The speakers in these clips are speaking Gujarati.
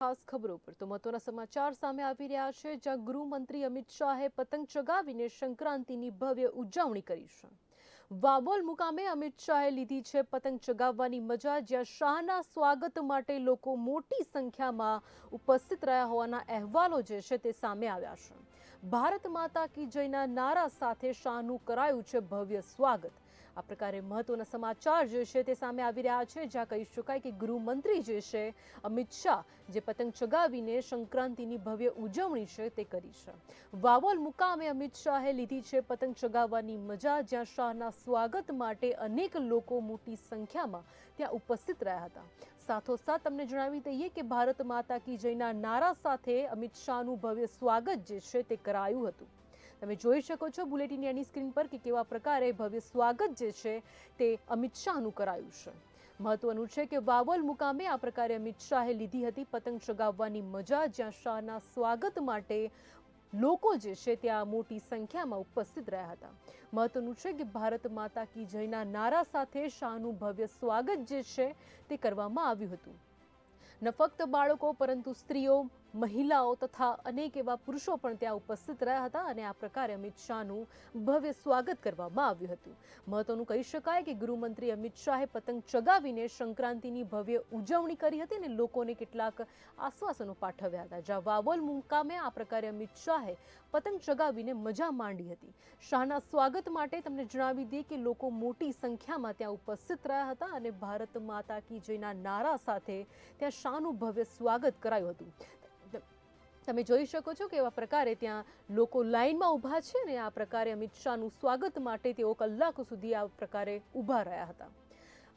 ખાસ ખબરો પર તો મહત્વના સમાચાર સામે આવી રહ્યા છે, જ્યાં ગૃહમંત્રી અમિત શાહે પતંગ ચગાવીને સંક્રાંતિની ભવ્ય ઉજવણી કરી છે. વાબોલ મુકામે અમિત શાહે લીધી છે પતંગ ચગાવવાની મજા, જ્યાં શાહના સ્વાગત માટે લોકો મોટી સંખ્યામાં ઉપસ્થિત રહ્યા હોવાના અહેવાલો જે છે તે સામે આવ્યા છે. ભારત માતા કી જયના નારા સાથે શાહનું કરાયું છે ભવ્ય સ્વાગત. આ પ્રકારે મહત્વના સમાચાર જે છે તે સામે આવી રહ્યા છે, જ્યાં કહી શકાય કે ગૃહમંત્રી જે છે, અમિત શાહ, જે પતંગ ચગાવીને સંક્રાંતિની ભવ્ય ઉજવણી છે તે કરી છે. વાવોલ મુકામે અમિત શાહે લીધી છે પતંગ ચગાવવાની મજા, જ્યાં શાહના સ્વાગત માટે અનેક લોકો મોટી સંખ્યામાં ત્યાં ઉપસ્થિત રહ્યા હતા. સાથોસાથ તમને જણાવી દઈએ કે ભારત માતા કી જયના નારા સાથે અમિત શાહનું ભવ્ય સ્વાગત જે છે તે કરાયું હતું. તમે જોઈ શકો છો બુલેટિન એની સ્ક્રીન પર કે કેવા પ્રકારે ભવ્ય સ્વાગત જે છે તે અમિત શાહનું કરાયું છે. મહત્વનું છે કે વાવલ મુકામે આ પ્રકારે અમિત શાહે લીધી હતી પતંગ ચગાવવાની મજા, જ્યાં શાહના સ્વાગત માટે લોકો જે છે ત્યાં મોટી સંખ્યામાં ઉપસ્થિત રહ્યા હતા. મહત્વનું છે કે ભારત માતા કી જયના નારા સાથે શાહનું ભવ્ય સ્વાગત જે છે તે કરવામાં આવ્યું હતું. ન ફક્ત બાળકો, પરંતુ સ્ત્રીઓ, મહિલાઓ તથા અનેક એવા પુરુષો પણ ત્યાં ઉપસ્થિત રહ્યા હતા અને આ પ્રકારે અમિત શાહનું ભવ્ય સ્વાગત કરવામાં આવ્યું હતું. મહત્વનું કહી શકાય કે ગૃહમંત્રી અમિત શાહે પતંગ ચગાવીને સંક્રાંતિની ભવ્ય ઉજવણી કરી હતી અને લોકોને કેટલાક આશ્વાસનો પાઠવ્યા હતા. જ્યાં વાવોલ મુકામે આ પ્રકારે અમિત શાહે પતંગ ચગાવીને મજા માંડી હતી. શાહના સ્વાગત માટે તમને જણાવી દઈએ કે લોકો મોટી સંખ્યામાં ત્યાં ઉપસ્થિત રહ્યા હતા અને ભારત માતા કી જયના નારા સાથે ત્યાં શાહનું ભવ્ય સ્વાગત કરાયું હતું. તમે જોઈ શકો છો કે એવા પ્રકારે ત્યાં લોકો લાઇનમાં ઊભા છે ને આ પ્રકારે અમિત શાહનું સ્વાગત માટે તેઓ કલાકો સુધી આ પ્રકારે ઊભા રહ્યા હતા.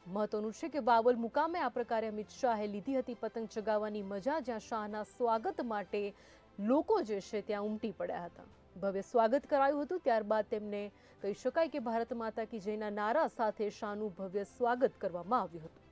મહત્વનું છે કે બાવલ મુકામે આ પ્રકારે અમિત શાહે લીધી હતી પતંગ ચગાવવાની મજા જ્યાં શાહના સ્વાગત માટે લોકો જે છે ત્યાં ઉમટી પડ્યા હતા. ભવ્ય સ્વાગત કરાયું હતું, ત્યારબાદ તેમને કહી શકાય કે ભારત માતા કી જયના નારા સાથે શાહનું ભવ્ય સ્વાગત કરવામાં આવ્યું હતું.